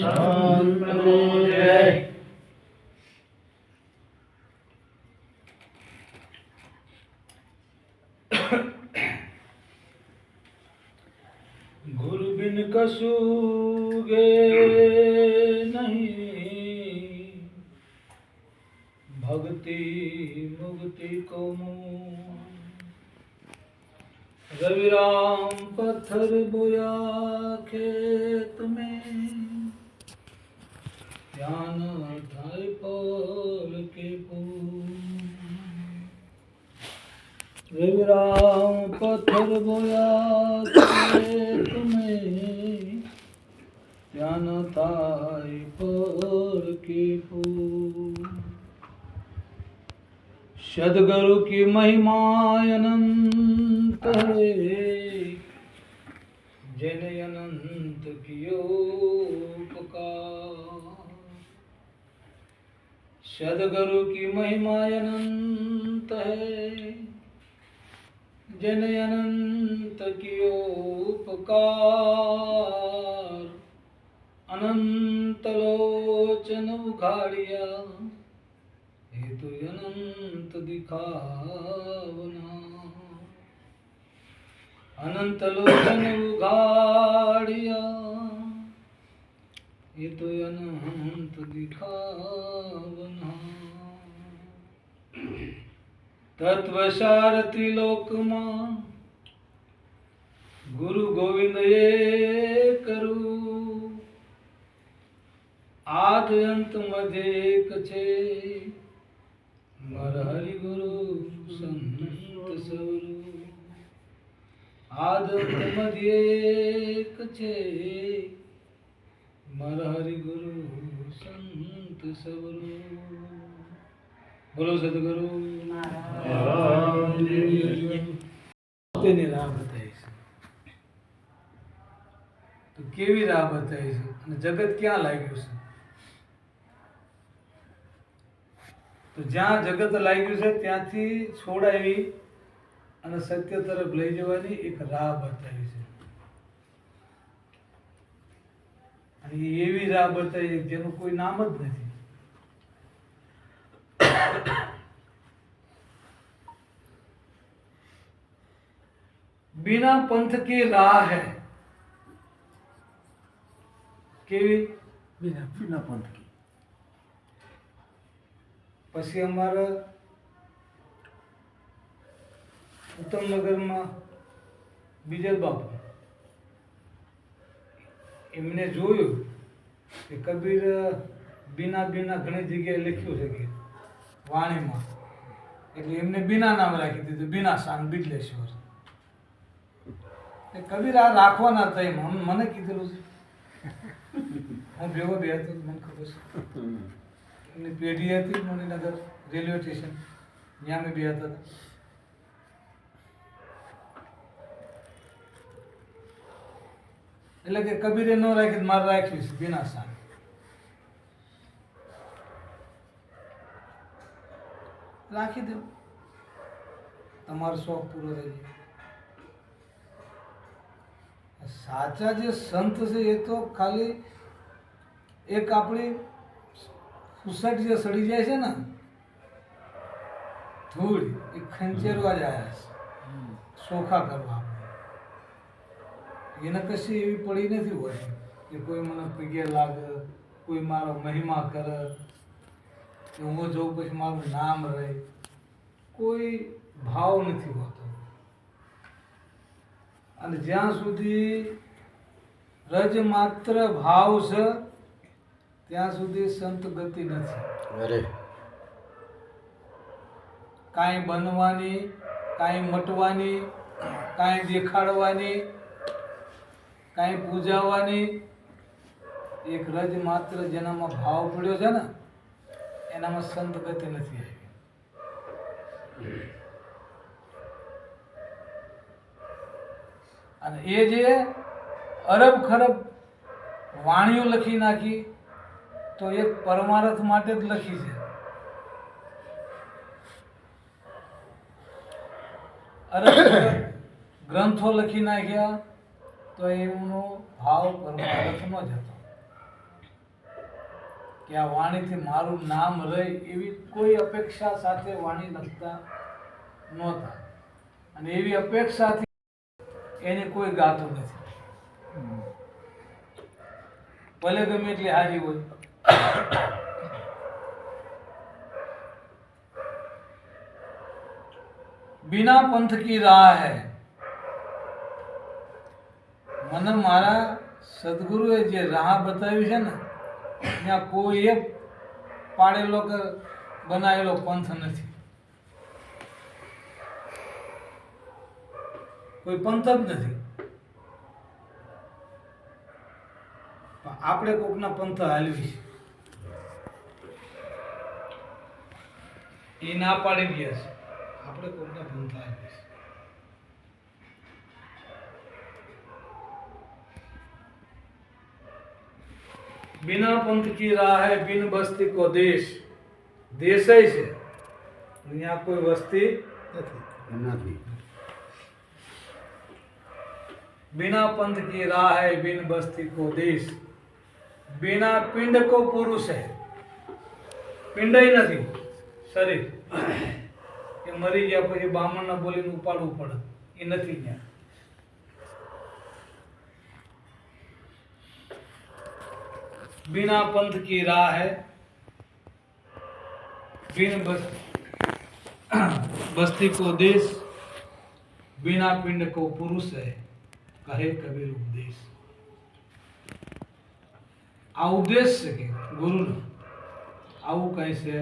સંતનો જય. રવિરામ પથ્થર બોયા તમે. ધ્યાન થાય પર કીપું સદગુરુ કી મહિમા અનંત હે. જેને અનંત કિયો ઉપકાર. સદગુરુ કી મહિમા અનંત હૈ. જેને અનંત કયો ઉપકાર અનંત લોચન ઉઘાડ્યા હેતુ અનંત દિખાવના અનંત લોચન ઉઘાડ્યા હેતુ અનંત દિખાવના તત્વસાર ત્રિલોકમાં ગુરુ ગોવિંદ એ કરું આદ અંત મધ્ય એક છે મર હરિ ગુરુ સંત સવરુ આદ અંત મધ્ય એક છે મર હરિ ગુરુ સંત સવરુ બોલો સદગુરુ તેની રાહ બતાવી છે તો કેવી રાહ બતાવી છે અને જગત ક્યાં લાગ્યું છે? તો જ્યાં જગત લાગ્યું છે ત્યાંથી છોડાવી અને સત્ય તરફ લઈ જવાની એક રાહ બતાવી છે. અને એવી રાહ બતાવી છે જેનું કોઈ નામ જ નથી. बिना पंथ की राह है કેવી बिना बिना पंथ की પછી અમારા ઉત્તમનગરમાં બીજલ બાપુ એમને જોયું કે કબીર બીના બીના ઘણી જગ્યાએ લખ્યું છે કે વાણીમાં. એટલે એમને બીના નામ રાખી દીધું, બીના શાન બિજલેશ્વર એ કબીર આ રાખવાના હતા એમ. મને કીધેલું છે. હું ભેગો બે હતો, મને ખબર છે. એમની પેઢી હતી મણિનગર રેલવે સ્ટેશન. ત્યાં અમે બે હતા. એટલે કે કબીરે ન રાખી મારે રાખ્યું છે, બીના શાન. રાખી દો. તમારો શોખ પૂરો થઈ જાય. સાચા જે સંત છે એ તો ખાલી એક આપણી સુસટ જે સડી જાય છે ને ધૂળ એ ખંચેરવા જાય છે. સોખા કરવા એને કશી એવી પડી નથી હોતી કે કોઈ મને પગે લાગે કોઈ મારો મહિમા કરે. કે હું જોઉં પછી મારું નામ રહે કોઈ ભાવ નથી હોતો. અને જ્યાં સુધી રજ માત્ર ભાવ છે ત્યાં સુધી સંત ગતિ નથી. અરે. કાંઈ બનવાની કાંઈ મટવાની કાંઈ દેખાડવાની કાંઈ પૂજાવાની એક રજ માત્ર જેનામાં ભાવ પડ્યો છે ને એનામાં સંત ગતિ નથી આવી. અને એ જે અરબ ખરબ વાણીઓ લખી નાખી, તો એક પરમાર્થ માટે જ લખી છે. અરબ ગ્રંથો લખી નાખ્યા, તો એમનો ભાવ પરમાર્થનો જ હતો. કે આ વાણીથી મારું નામ રહે એવી કોઈ અપેક્ષા સાથે વાણી લખતા નહોતા અને એવી અપેક્ષાથી એને કોઈ ગાતું નથી ભલે ગમે એટલી હારી હોય बिना पंथ की राह है મને મારા સદગુરુએ જે રાહ બતાવી છે ને ત્યાં કોઈ એક પાડેલો કે બનાવેલો પંથ નથી. કોઈ પંથ જ નથી. આપણે કોકના પંથ હાલવી એ ના પાડી ગયા છે. આપણે કોકના પંથ હાલવી છે. बिना पंथ की राह है बिन बस्ती को देश देश ही છે અહીંયા કોઈ વસ્તી નથી નથી बिना पंथ की राह है बिन बस्ती को देश बिना पिंड को पुरुष है પિંડ નથી શરીર એ મરી ગયા પછી બામણને બોલીને ઉપાડવું પડે એ નથી ત્યાં बिना पंथ की राह है बिन बस बस्ती को देश बिना पिंड को पुरुष है કહે કબીર ઉપદેશ આ ઉપદેશ છે કે ગુરુનો આવું કઈ છે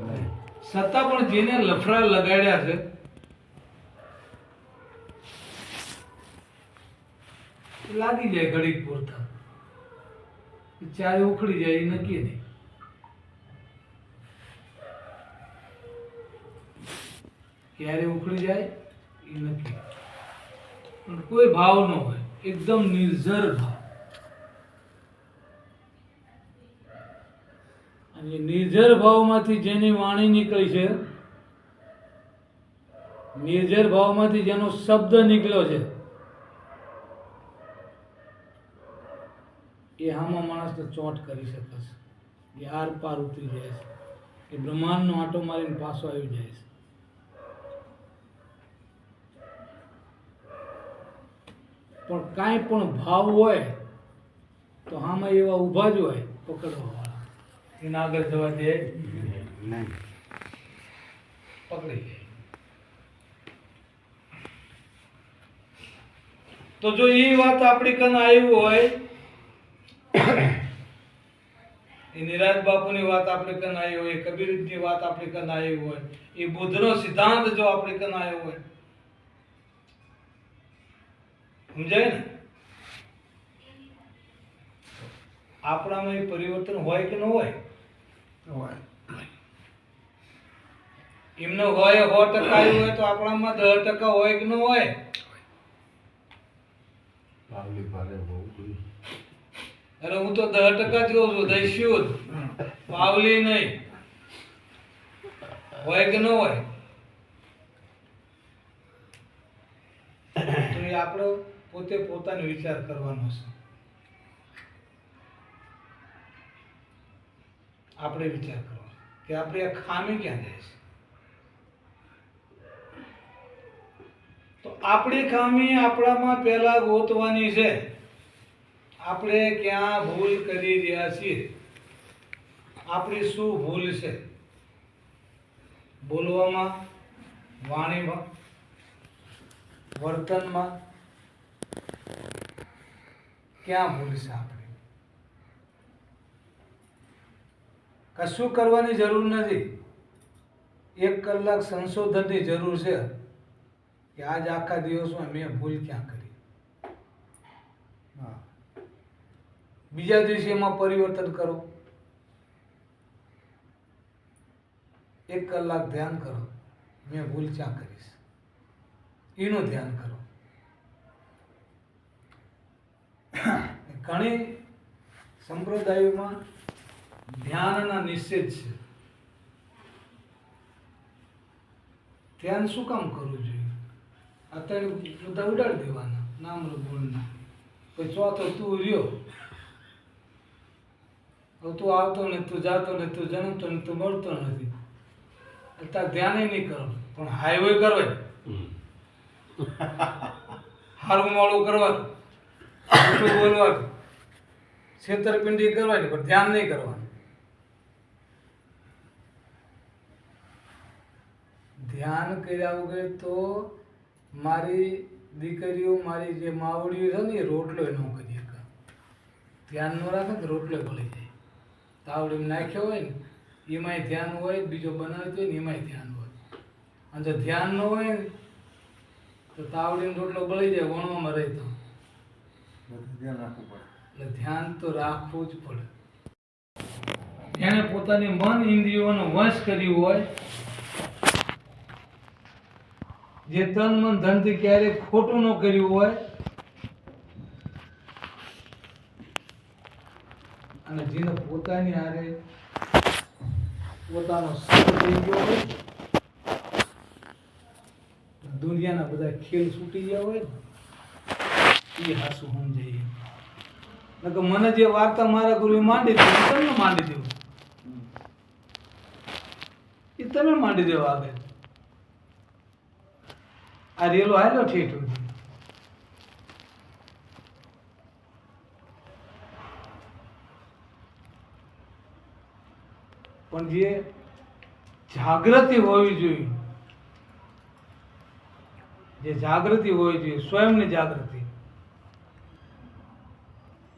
નહીં. છતાં પણ જેને લફડા લગાડ્યા છે એ લાગી જાય ઘડીક પૂરતા ચારે ઉખડી જાય, એ નક્કી નહીં. ક્યારે ઉખડી જાય, એ નક્કી કોઈ ભાવ ન હોય, એકદમ નિર્ઝર ભાવ. અને નિર્ઝર ભાવમાંથી જેની વાણી નીકળી છે નિર્જર ભાવમાંથી જેનો શબ્દ નીકળ્યો છે એ આમાં માણસને ચોટ કરી શકે છે. એ આર પાર ઉતરી જાય છે. એ બ્રહ્માંડનો આંટો મારીને પાછો આવી જાય છે. પણ કાંઈ પણ ભાવ હોય તો આમાં એવા ઊભા જ હોય પકડવાવાળા. એના આગળ જવા દે. પકડી જાય તો જો એ વાત આપણી કને આવી હોય એ નિરાજ બાપુની વાત આપણે કન આવી હોય કબીરની વાત આપણે કન આવી હોય એ બુદ્ધનો સિદ્ધાંત જો આપણે કન આવ્યો હોય. સમજાય ને? આપણામાં એ પરિવર્તન હોય કે ન હોય? હોય. એમને હોય સો ટકા આવ્યું હોય તો આપણામાં દસ ટકા હોય કે ન હોય. અરે હું તો દસ ટકા જ કહું છું દસ્યું જ પાવલી નહીં. હોય કે ન હોય? તો એ આપણો પોતે પોતાનો વિચાર કરવાનો છે. આપણે વિચાર કરવાનો કે આપણી આ ખામી ક્યાં જાય છે? તો આપણી ખામી આપણામાં પહેલા ગોતવાની છે. આપણે ક્યાં ભૂલ કરી રહ્યા છીએ? આપણી શું ભૂલ છે? બોલવામાં, વાણીમાં, વર્તનમાં ક્યાં ભૂલ છે આપણે? કશું કરવાની જરૂર નથી. એક કલાક સંશોધનની જરૂર છે કે આજ આખા દિવસમાં મેં ભૂલ ક્યાં કરી? હા. બીજા દિવસે એમાં પરિવર્તન કરો. એક કલાક ધ્યાન કરો. મેં ભૂલ ચા કરીશ? એનું ધ્યાન કરો. ઘણી સંપ્રદાયોમાં ધ્યાનના નિષેધ છે. ધ્યાન શું કામ કરવું જોઈએ? અત્યારે બધા ઉડાડી દેવાના, નામ ગુણના પછી ચોથો તું રહ્યો. હવે તું આવતો નથી તું જાતો નથી તું જન્મતો નથી તું મળતો નથી. તાર ધ્યાને નહીં કરો પણ હાઈવે કરવાય. હારું મોડું કરવાનું. ખોટું બોલવાનું. છેતરપિંડી કરવાની પણ ધ્યાન નહીં કરવાનું. ધ્યાન કર્યા વગર તો મારી દીકરીઓ મારી જે માવડીઓ છે ને એ રોટલો ન કરી ધ્યાન ન રાખે તો રોટલો ભળી જાય. તાવડીમાં નાખ્યો હોય ને એમાંય ધ્યાન હોય બીજો બનાવ્યો હોય ને એમાંય ધ્યાન હોય. અને જો ધ્યાન ન હોય ને તો તાવડીનો રોટલો બળી જાય વણવામાં રહેતો. ધ્યાન રાખવું પડે. એટલે ધ્યાન તો રાખવું જ પડે. એણે પોતાની મન ઇન્દ્રિયોનો વશ કર્યું હોય જે તન મન ધનથી ક્યારેય ખોટું ન કર્યું હોય અને જેને પોતાની હારે પોતાનો સત થઈ ગયો હોય, દુનિયાના બધા ખેલ છૂટી ગયા હોય એ હાસું સમજાઈએ નકર મને જે વાર્તા મારા ગુરુએ માંડી દીધી તમને માંડી દેવું. એ તમે માંડી દેવા આગળ. આ રેલો હાલ્યો ઠેઠ સુધી પણ જે જાગૃતિ હોવી જોઈએ, જે જાગૃતિ હોવી જોઈએ, સ્વયંની જાગૃતિ,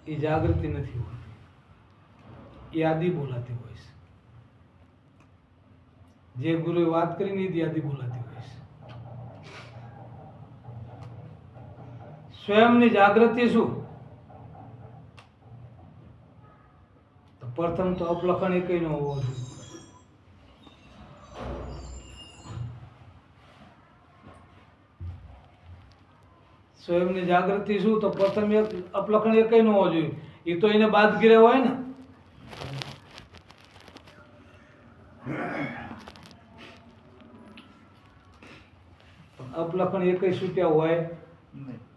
એ જાગૃતિ નથી હોતી. એ આદિ બોલાતી હોય છે. જે ગુરુએ વાત કરીને એ આદિ બોલાતી હોય છે. સ્વયંની જાગૃતિ શું? પ્રથમ તો અપલખણ એકય ન હોવો જોઈએ. સ્વયંની જાગૃતિ શું? તો પ્રથમ એક અપલખણ એકય ન હોવો જોઈએ. એ તો એને બાદ ગીરે હોય ને. અપલખણ એકય છૂટ્યા હોય?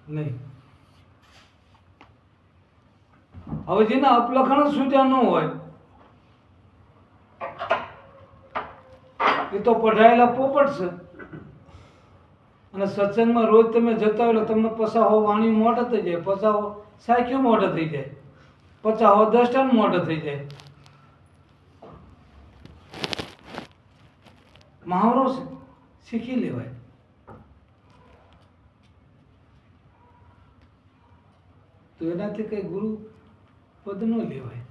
નહીં. હવે જેના અપલખણ જ છૂટ્યા ન હોય એ તો પઢાયેલા પોપટ છે. અને સત્સંગમાં રોજ તમે જતા હોય એટલે તમને પસાહો વાણી મોઢ થઈ જાય પસાહો સાખ્યો મોઢે થઈ જાય પચાહો દસ ટન મોઢ થઈ જાય. મહાવરો શીખી લેવાય. તો એનાથી કઈ ગુરુ પદ ન લેવાય.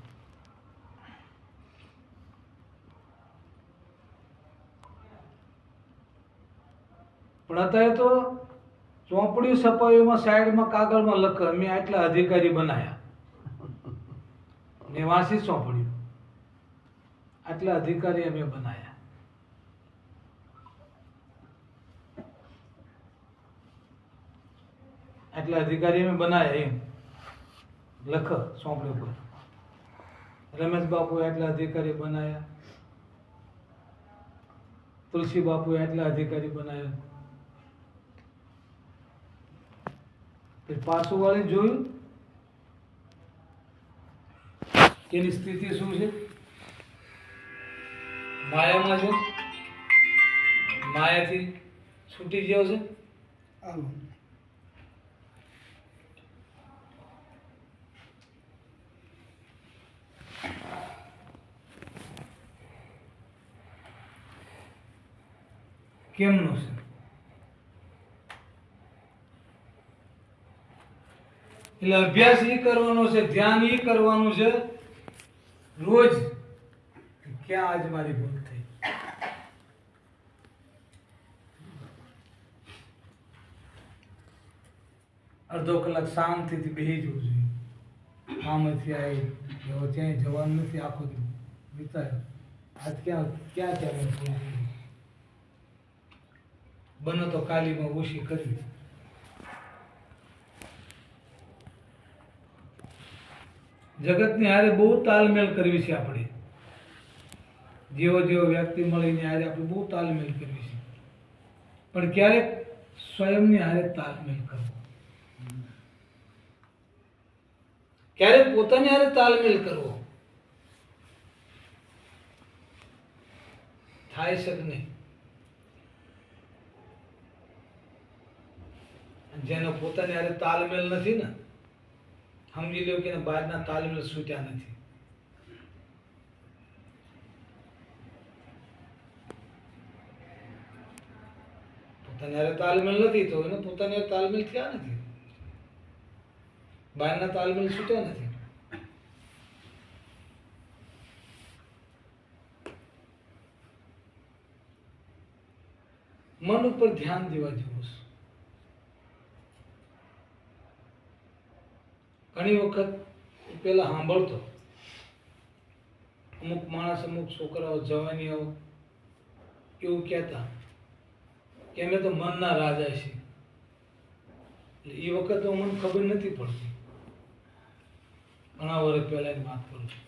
પણ અત્યારે તો ચોપડી સપાવીમાં સાઈડમાં કાગળમાં લખ, અમે આટલા અધિકારી બનાયા. ને વાંસી ચોપડીઓ આટલા અધિકારી અમે બનાયા. આટલા અધિકારી અમે બનાયા એમ. લખ સોંપડી પર રમેશ બાપુએ આટલા અધિકારી બનાયા. તુલસી બાપુએ આટલા અધિકારી બનાવ્યા પછી વાળી જોયું? એની સ્થિતિ શું છે? માયામાં છે? માયાથી છૂટી ગયો છે? કેમનું છે? એટલે અભ્યાસ એ કરવાનો છે, ધ્યાન એ કરવાનું છે, રોજ ક્યાં આજ મારી ભૂલ થઈ. અડધો કલાક શાંતિથી બેસી જવું જોઈએ. આમાંથી આવી ક્યાંય જવાનું નથી, આખો દિવસ આજ ક્યાં ક્યાં ક્યાં કરી? બને તો કાલીમાં ઓછી કરવી જગતની હારે બહુ તાલમેલ કરવી છે આપણે. જેવો જેવો વ્યક્તિ મળીને હારે આપણે બહુ તાલમેલ કરવી છે. પણ ક્યારેક સ્વયંની હારે તાલમેલ કરવો. ક્યારેક પોતાની હારે તાલમેલ કરવો. થાય છે કે નહીં? જેનો પોતાની હારે તાલમેલ નથી ને સમજી લો કે બહારના તાલમેલ છૂટ્યા નથી. પોતાની તાલમેલ નથી તો એને પોતાની તાલમેલ થયા નથી. બહારના તાલમેલ છૂટ્યા નથી. મન ઉપર ધ્યાન દેવા જેવું છે. ઘણી વખત પહેલાં સાંભળતો. અમુક માણસ, અમુક છોકરાઓ જવાનીઓ એવું કહેતા કે અમે તો મનના રાજા છીએ. એટલે એ વખત તો મને ખબર નથી પડતી. ઘણા વર્ષ પહેલાની વાત કરું છું.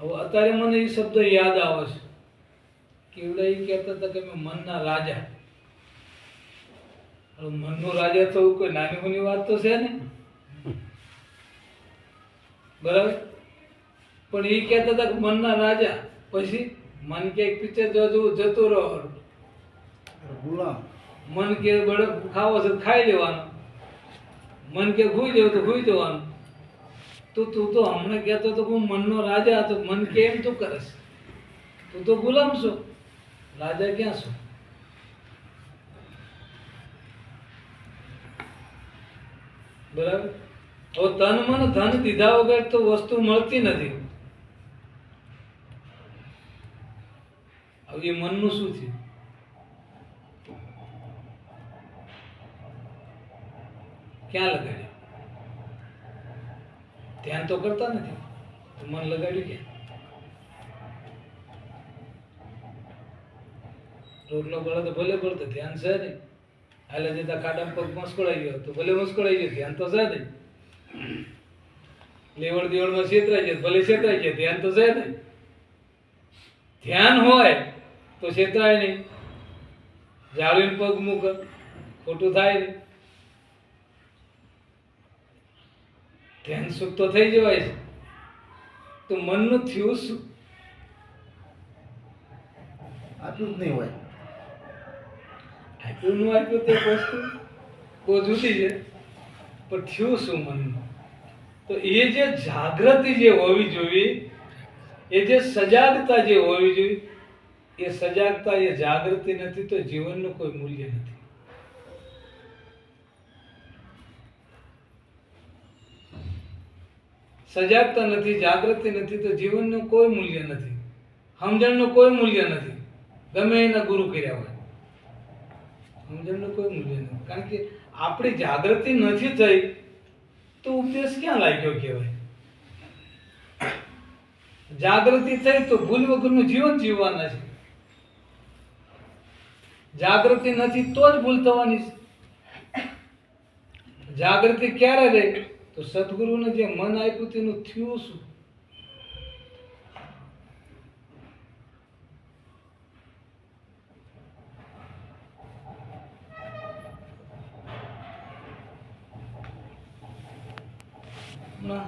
હવે અત્યારે મને એ શબ્દ યાદ આવે છે કે એવડા એ કહેતા હતા કે અમે મનના રાજા. મનનો રાજા તો કોઈ નાની મોની વાત તો છે ને. બરાબર? પણ એ કહેતા હતા કે મનના રાજા. પછી મન કે એક પિક્ચર જોવા જતો રહો ગુલામ. મન કે બળક ખાવો છે તો ખાઈ લેવાનું. મન કે ભૂઈ જવું તો ભૂઈ જવાનું. તો તું તો હમણાં કહેતો તો હું મનનો રાજા હતો. મન કે એમ તું કરસ તું તો ગુલામ છો. રાજા ક્યાં છો? બરાબર? હવે તન મન ધન દીધા વગર તો વસ્તુ મળતી નથી. હવે એ મનનું શું થયું? ક્યાં લગાડ્યું? ધ્યાન તો કરતા નથી. તો મન લગાડ્યું ક્યાં? રોટલો પડે તો ભલે પડતો ધ્યાન છે નહીં. હાલે જતા ખાડામાં પગ મસ્કોડાઈ ગયો, તો ભલે મસ્કોડાઈ ગયો, ધ્યાન તો છે નહીં. લેવડ દેવડમાં છેતરાઈ જાય ભલે છેતરાઈ જાય ધ્યાન તો છે નહીં ધ્યાન હોય તો છેતરાય નહીં. જાળવીને પગ મૂક ખોટું થાય નહીં. ધ્યાન સુખ તો થઈ જવાય છે. તો મનનું થયું શું? આટલું જ નહીં હોય. આટલું નું આપ્યું તે વસ્તુ. બહુ જુદી છે. પણ થયું શું મનનું? તો એ જે જાગૃતિ જે હોવી જોઈએ, એ જે સજાગતા જે હોવી જોઈએ, એ સજાગતા, એ જાગૃતિ નથી તો જીવનનું કોઈ મૂલ્ય નથી. સજાગતા નથી, જાગૃતિ નથી તો જીવનનું કોઈ મૂલ્ય નથી. સમજણનું કોઈ મૂલ્ય નથી. ગમે એના ગુરુ કર્યા હોય. સમજણનું કોઈ મૂલ્ય નથી. કારણ કે આપણી જાગૃતિ નથી થઈ, તો ઉપદેશ ક્યાં લાગ્યો કહેવાય? જાગૃતિ થઈ તો ભૂલ વગરનું જીવન જીવવાના છે. જાગૃતિ નથી તો જ ભૂલ થવાની છે. જાગૃતિ ક્યારે રહી? તો સદગુરુને જે મન આપ્યું તેનું થયું શું? ના